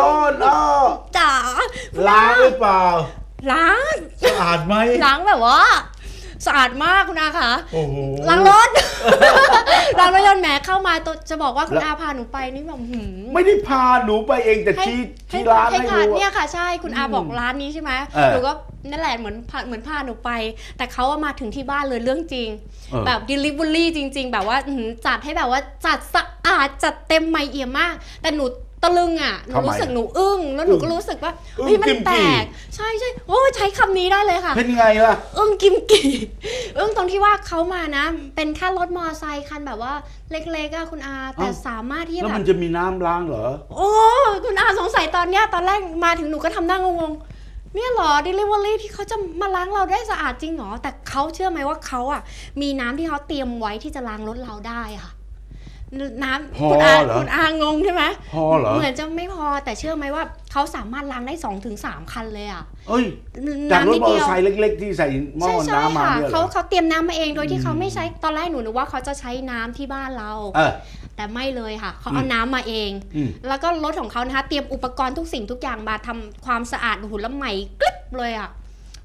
โดนอ้อจ๋าล้างหรือเปล่า ล้างสะอาดไหมล้างแบบว่าสะอาดมากคุณอาคะโอ้โหล้างรถล้างรถยนต์แหมเข้ามาตัวจะบอกว่าคุณแล้วอาพาหนูไปนี่แบบหืมไม่ได้พาหนูไปเองแต่ให้ชี้ให้ชี้ร้านให้ให้ค่ะดูเนี่ยอะค่ะใช่คุณอาบอกร้านนี้ใช่ไหมเออหนูก็นั่นแหละเหมือนพาเหมือนพาหนูไป แต่เขาอะมาถึงที่บ้านเลยเรื่องจริงเออแบบ delivery จริง ๆ แบบว่าอื้อหือจัดให้แบบว่าจัดสะอาดจัดเต็มไม่เอี่ยมมาก แต่หนู ตะลึงอะหนูทำไมรู้สึกหนูอึ้งแล้วหนูก็รู้สึกว่าอึ้งเฮ้ยมักินมแปลกี่กใช่ใช่โอ้ยใช้คำนี้ได้เลยค่ะ เป็นไงล่ะอึ้งกิมกี่อึ้งตรงที่ว่าเขามานะ เป็นแค่รถมอเตอร์ไซคันแบบว่าเล็กๆอะคุณอาแต่เอ้าสามารถที่จะแล้วแบมันบจะมีน้ำล้างเหรอ โอ้คุณอาสงสัยตอนเนี้ยตอนแรกมาถึงหนูก็ทำหน้างงๆเนี่ยเหรอ delivery ที่เขาจะมาล้างเราได้สะอาดจริงเหรอ แต่เขาเชื่อไหมว่าเขาอะมีน้ำที่เขาเตรียมไว้ที่จะล้างรถเราได้ค่ะ น้พอำคุณอาเหรอคุณอางงใช่ไหมพอเหรอเหมือนจะไม่พอแต่เชื่อไหมว่าเขาสามารถล้างได้สองถึงสามคันเลยอะเอ้ยจากรถนิดมอเตอเดีร์ยวไซค์เล็ก ๆ ที่ใส่หม้อใช่ใช่น้ำมาค่ะเนี่ยเหรเขาอเขาเตรียมน้ำมาเองโดยที่เขาไม่ใช้ตอนแรกหนูนึกว่าเขาจะใช้น้ำที่บ้านเราเออแต่ไม่เลยค่ะเขาเอาอืมน้ำมาเองอืมแล้วก็รถของเขานะคะเตรียมอุปกรณ์ทุกสิ่งทุกอย่างมาทำความสะอาดหูแล้วใหม่กริบเลยอะ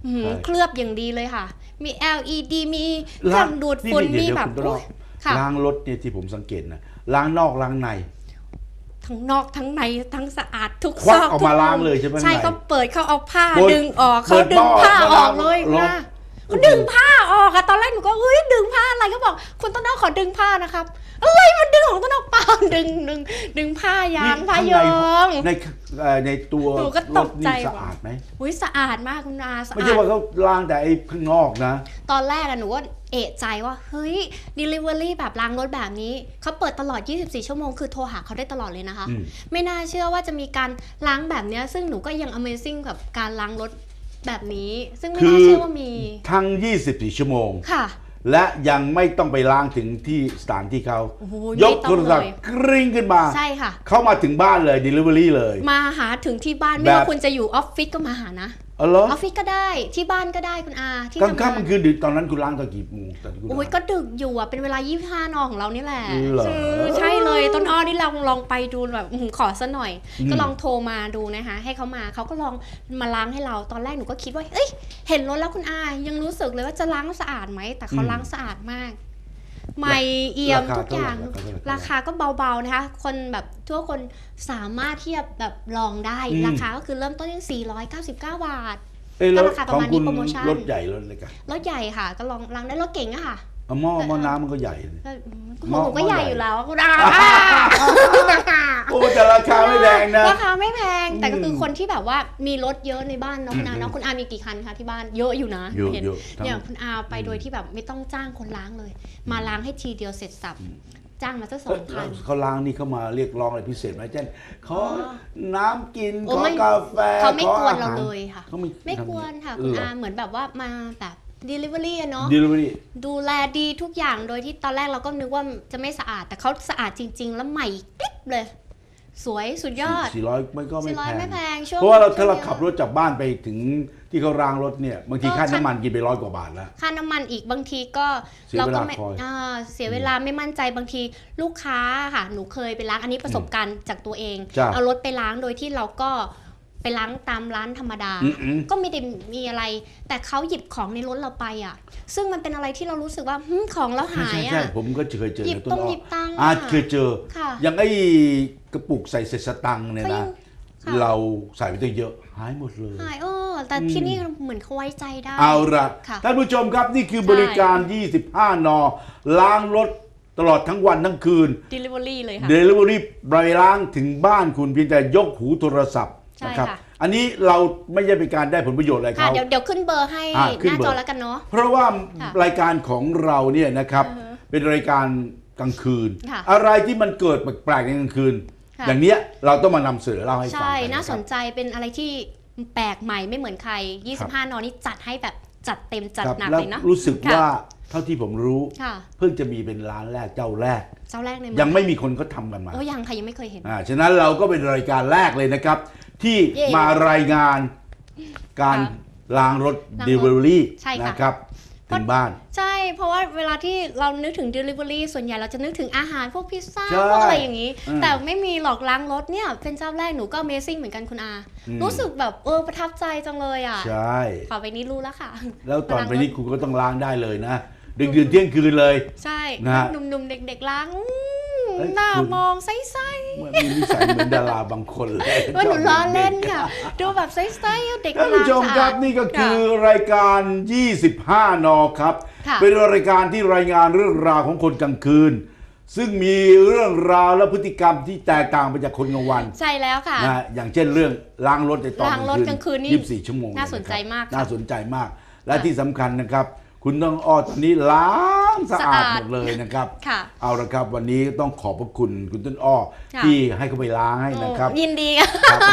อื้อหือใช่เคลือบอย่างดีเลยค่ะ มี LED มีเครื่ล้าองงดูดฝุ่นนี่มีเดี๋ยวแบบ คุณต้นอ้ออุ๊ยค่ะล้างรถเนี่ยที่ผมสังเกตนะล้างนอกล้างใน ทั้งนอกทั้งในทั้งสะอาดทุกควัซกอกออกทุมาล้างมุเลยใช่ไหมใช่ข้างในเขาเปิดเขาเอาผ้าเปิดดึงออกเปิเขาดดึงผ้าหม้อออกเลยเหรอนะเขาดึงผ้าออกอะตอนแรกหนูก็เฮ้ยดึงผ้าอะไรก็บอกคุณต้นอ้อขอดึงผ้านะครับ อะไรมันดึงของต้นอ้อเปล่าดึงดึงดึงผ้ายางผ้ายองในเอ่อในตัวหนูก็รตถกนี่ใจสะว่ะอาดไหมอุ้ยสะอาดมากคุณอาสะไม่อาใช่ด ว่าเขาล้างแต่ไอ้ข้างนอกนะ ตอนแรกอะหนูก็เอะใจว่า เฮ้ย Delivery แบบล้างรถแบบนี้ เขาเปิดตลอด 24 ชั่วโมง คือโทรหาเขาได้ตลอดเลยนะคะ อืม ไม่น่าเชื่อว่าจะมีการล้างแบบเนี้ย ซึ่งหนูก็ยัง Amazing กับการล้างรถแบบนี้ ซึ่งไม่น่าเชื่อว่ามีทั้ง 24 ชั่วโมง ค่ะ และยังไม่ต้องไปล้างถึงที่สถานที่เขาโอ้โหยกไม่ต้โทองรศัพท์เลย กริ้งขึ้นมา ใช่ค่ะ เข้ามาถึงบ้านเลย Delivery เลย มาหาถึงที่บ้านไม่แบบ ว่าคุณจะอยู่ออฟฟิศก็มาหานะเออเหรอออฟฟิศก็ได้ที่บ้านก็ได้คุณอาที่กลางทำงาค่ำกนลางคืนดึกตอนนั้นคุณล้างตอนกี่โมงตอนที่คุณโอ้ยล้างก็ดึกอยู่อะเป็นเวลา 25นอของเรานี่แหละเหรอคือใช่เลยต้นอ้อนี่ลองลองไปดูแบบอื้อหือขอซะหน่อย อืม ก็ลองโทรมาดูนะคะ ให้เขามาเขาก็ลองมาล้างให้เราตอนแรกหนูก็คิดว่าเอ้ยเห็นรถแล้วคุณอายังรู้สึกเลยว่าจะล้างสะอาดไหมแต่เขาล้างสะอาดมาก ใหม่เอี่ยมราคาทุกอย่างเท่าไหร่ราราคาคาก็เบาๆนะคะ คนแบบทั่วคนสามารถที่จะแบบลองได้อืมราคาก็คือเริ่มต้นที่ 499 บาทเอ้ยแล้วก็ราคาประของมาณนี้คุณโปรโมชั่นรถใหญ่รถเล็กอะรถใหญ่ค่ะ ก็ลองล้างได้รถเก๋งอะค่ะเอาหม้อหม้อน้ำมันก็ใหญ่เลยก็อืมหม้อหนูก็หม้อใหญ่ใหญ่อยู่แล้วคุณอาโอ้แต่ราคาไม่แพงนะ ราคาไม่ แพงแต่ก็คืออืมคนที่แบบว่ามีรถเยอะในบ้านเนาะคุณอาอืมเนาะคุณอามีกี่คันคะที่บ้านเยอะอยู่นะเยอะเห็นเยอะทั้งเนี่ยคุณอาไปโดยที่แบบไม่ต้องจ้างคนล้างเลย มาล้างให้ทีเดียวเสร็จสับจ้างมาสักสองพันเขาล้างนี่เขามาเรียกร้องอะไรพิเศษไหมเช่นขอน้ำกินโอ้ขอไม่กาแฟเขาไม่ขอกวนอาเราหารเลยค่ะเขาไม่ไม่กวนค่ะทำคุณเหรอาเหมือนแบบว่ามาแบบ delivery อะเนาะดิลิเวอรี่ดูแลดีทุกอย่างโดยที่ตอนแรกเราก็นึกว่าจะไม่สะอาด แต่เขาสะอาดจริง ๆ แล้วใหม่กริบเลย สวยสุดยอด สี่ร้อยไม่ก็ไม่สี่ร้อยแพไม่งแพงช่วงเพราะว่าเราถ้าช่เรางนี้ยขับรถจากบ้านไปถึงที่เขารางรถเนี่ยบางทีก็ค่าคันน้ำมันกินไปร้อยกว่าบาทแล้ว ค่าน้ำมันอีกบางทีก็เสียเราเวก็ลาไม่คอย อ่าเสียเวลาไม่มั่นใจบางทีลูกค้าค่ะหนูเคยไปล้างอันนี้ประสบการณ์จากตัวเอง จ้ะเอารถไปล้างโดยที่เราก็ไปล้างตามร้านธรรมดา อืมอืมก็ไม่ได้มีอะไร แต่เขาหยิบของในรถเราไปอะ ซึ่งมันเป็นอะไรที่เรารู้สึกว่าหึของเราใช่หายใช่ใช่อะ ผมก็เคยเจอหยิบในต้นต้องอ้อหยิบตังค์อาอะเคยเจอ ค่ะ อย่างไอ้ กระปุกใส่เศษสตังค์เนี่ยเขายันะงค่ะ เราใส่ไปตั้งเยอะหายหมดเลย หายเออแต่ที่นี่เหมือนเขาไว้ใจได้ เอาละค่ะ ท่านผู้ชมครับนี่คือบริการ 25 นอ ล้างรถตลอดทั้งวันทั้งคืน delivery เลยค่ะ เดลิเวอรี่ไปล้างถึงบ้านคุณเพียงแต่ยกหูโทรศัพท์ใช่นะครับค่ะ อันนี้เราไม่ใช่เป็นการได้ผลประโยชน์อะไรค่ะเขา เดี๋ยวเดี๋ยวขึ้นเบอร์ให้อ่าขึ้หนน้าเบอร์ จอแล้วกันเนาะ เพราะว่าค่ะรายการของเราเนี่ยนะครับอือฮะเป็นรายการกลางคืน ค่ะ อะไรที่มันเกิดแปลกๆในกลางคืนค่ะ อย่างเนี้ยเราต้องมานำเสนอเล่าให้ฟังใช่กัน่าสนครับใจเป็นอะไรที่แปลกใหม่ไม่เหมือนใคร 25 นอนี่จัดให้แบบจัดเต็มจัดครับหนักแล้วเลยเนาะรู้สึกค่ะว่าเท่าที่ผมรู้ค่ะเพิ่งจะมีเป็นร้านแรกเจ้าแรก เจ้าแรกในยังไม่มีคนเขาทำกันมาโอ้ยังค่ะยังไม่เคยเห็นอ่าฉะนั้นเราก็เป็นรายการแรกเลยนะครับ ที่เย่มารายงานการค่ะล้างรถล้างรถ Delivery ใช่ค่ะนะครับก็ถึงบ้าน ใช่ เพราะว่าเวลาที่เรานึกถึง Delivery ส่วนใหญ่เราจะนึกถึงอาหารพวกพิซซ่าใช่พวกอะไรอย่างนี้ อืมแต่ไม่มีหลอกล้างรถเนี่ยเป็นเจ้าแรกหนูก็ Amazing เหมือนกันคุณอา อืม รู้สึกแบบเออประทับใจจังเลยอะใช่ขอไปนี้รู้แล้วค่ะ แล้วตอนไปนี้คุณก็ต้องล้างได้เลยนะดึกดื่นเที่ยงคืนเลย ใช่นะฮะ หนุ่มๆเด็กๆล้างอืมเอ้ย หน้าคุณมองใสเหมือนมีนิสัยเหมือนดาราบางคนเลยๆว่าหนูล้อเล่นค่ะ ดูแบบใสๆอะเด็กท่านล้าผู้งชมสะคอารับดนี่ก็คือค่ะรายการ 25 นอครับค่ะเป็นรายการที่รายงานเรื่องราวของคนกลางคืน ซึ่งมีเรื่องราวและพฤติกรรมที่แตกต่างไปจากคนกลางวัน ใช่แล้วค่ะนะอย่างเช่นเรื่องล้างรถในตอนล้างรถกลางคืนนี่ยี่สิบสี่ชั่วโมงน่าสนใจมากะครับค่ะน่าสนใจมาก และที่สำคัญนะครับ คุณต้องอ้อตอนนี้ล้างสะอาดสะอาดหมดเลยนะครับ ค่ะ เอาละครับวันนี้ต้องขอบพระคุณคุณต้นอ้อค่ะ ที่ให้เขาไปล้างให้นะครับโอ้ยินดี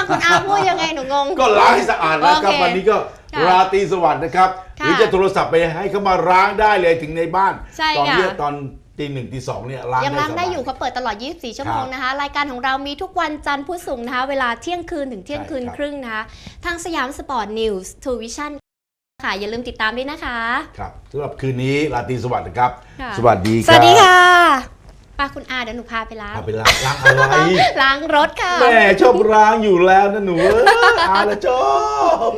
คุณอาพูดยังไงหนูงง ก็ล้างให้สะอาดแล้วครับโอเควันนี้ก็ค่ะราตรีสวัสดิ์นะครับ หค่ะรือจะโทรศัพท์ไปให้เขามาล้างได้เลยถึงในบ้าน ใช่ตอนค่ะเนี้ยตอนตีหนึ่งตีสองเนี่ยล้างยังได้ล้างสได้บายอยู่เขาเปิดตลอด 24 ชั่วโมงครับนะคะ รายการของเรามีทุกวันจันทร์พุธศุกร์นะคะ เวลาเที่ยงคืนถึงเที่ยงคืนใช่ครับ ครึ่งนะคะ ทางสยามสปอร์ตนิวส์ทูวิชั่น ค่ะ อย่าลืมติดตามด้วยนะคะ ครับสำหรับคืนนี้ราตรีสวัสดิ์นะครับ ค่ะ สวัสดีคสรับวัสดีค่ะ ป้าคุณอาเดี๋ยวหนูพาไปล้างเอาไปล้างล้างอะไรล้างรถค่ะ แม่ชอบล้างอยู่แล้วนะหนูเอ้ยอาละชอบ